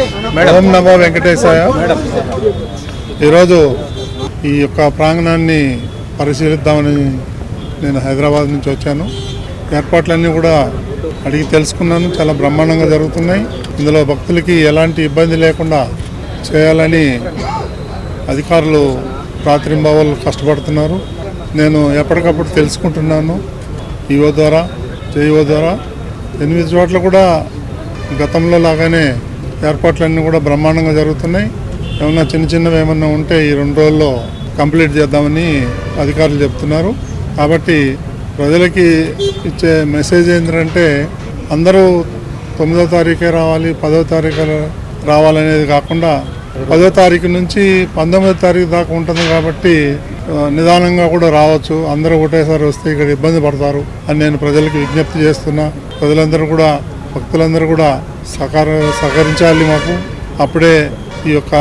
ఓం నమో వెంకటేశాయ. ఈరోజు ఈ యొక్క ప్రాంగణాన్ని పరిశీలిద్దామని నేను హైదరాబాద్ నుంచి వచ్చాను. ఏర్పాట్లన్నీ కూడా అడిగి తెలుసుకున్నాను. చాలా బ్రహ్మాండంగా జరుగుతున్నాయి. ఇందులో భక్తులకి ఎలాంటి ఇబ్బంది లేకుండా చేయాలని అధికారులు రాత్రింబవళ్ళు కష్టపడుతున్నారు. నేను ఎప్పటికప్పుడు తెలుసుకుంటున్నాను. ఈఓ ద్వారా జేఈఓ ద్వారా. ఎనిమిది చోట్ల కూడా గతంలో లాగానే ఏర్పాట్లన్నీ కూడా బ్రహ్మాండంగా జరుగుతున్నాయి. ఏమన్నా చిన్న చిన్నవి ఏమన్నా ఉంటే ఈ రెండు రోజుల్లో కంప్లీట్ చేద్దామని అధికారులు చెప్తున్నారు. కాబట్టి ప్రజలకి ఇచ్చే మెసేజ్ ఏంటంటే అందరూ తొమ్మిదో తారీఖే రావాలి పదో తారీఖు రావాలనేది కాకుండా పదో తారీఖు నుంచి పంతొమ్మిదో తారీఖు దాకా ఉంటుంది కాబట్టి నిదానంగా కూడా రావచ్చు. అందరూ ఒకటేసారి వస్తే ఇక్కడ ఇబ్బంది పడతారు అని నేను ప్రజలకు విజ్ఞప్తి చేస్తున్నా. ప్రజలందరూ కూడా భక్తులందరూ కూడా సహకార సహకరించాలి మాకు. అప్పుడే ఈ యొక్క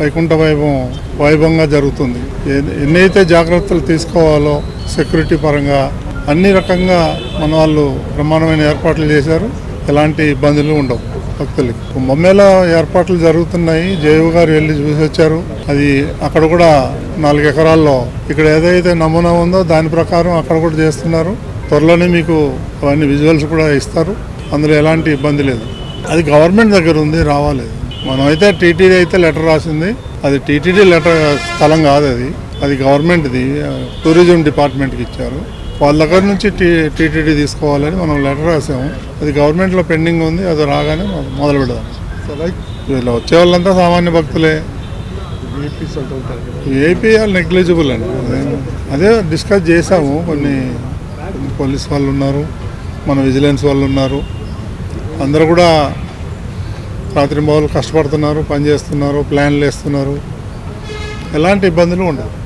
వైకుంఠ వైభవం వైభవంగా జరుగుతుంది. ఎన్ని- ఎన్నైతే జాగ్రత్తలు తీసుకోవాలో సెక్యూరిటీ పరంగా అన్ని రకంగా మన వాళ్ళు బ్రహ్మాండమైన ఏర్పాట్లు చేశారు. ఎలాంటి ఇబ్బందులు ఉండవు భక్తులకి. కుంభమేళ ఏర్పాట్లు జరుగుతున్నాయి. జయవు గారు వెళ్ళి చూసి వచ్చారు. అది అక్కడ కూడా నాలుగు ఎకరాల్లో ఇక్కడ ఏదైతే నమూనా ఉందో దాని ప్రకారం అక్కడ కూడా చేస్తున్నారు. త్వరలోనే మీకు అవన్నీ విజువల్స్ కూడా ఇస్తారు. అందులో ఎలాంటి ఇబ్బంది లేదు. అది గవర్నమెంట్ దగ్గర ఉంది రావాలి. మనం అయితే టీటీడీ అయితే లెటర్ రాసింది. అది టీటీడీ లెటర్ స్థలం కాదు అది. అది గవర్నమెంట్ది టూరిజం డిపార్ట్మెంట్కి ఇచ్చారు. వాళ్ళ దగ్గర నుంచి టీ టీటీడీ తీసుకోవాలని మనం లెటర్ రాసాము. అది గవర్నమెంట్లో పెండింగ్ ఉంది అది రాగానే మొదలు పెడదాం. వీళ్ళు వచ్చే వాళ్ళంతా సామాన్య భక్తులే. ఏపీ నెగ్లిజిబుల్ అండి. అదే- డిస్కస్ చేసాము. కొన్ని పోలీస్ వాళ్ళు ఉన్నారు మన విజిలెన్స్ వాళ్ళు ఉన్నారు. అందరూ కూడా రాత్రి కష్టపడుతున్నారు పని చేస్తున్నారు ప్లాన్లు వేస్తున్నారు. ఎలాంటి ఇబ్బందులు ఉండవు.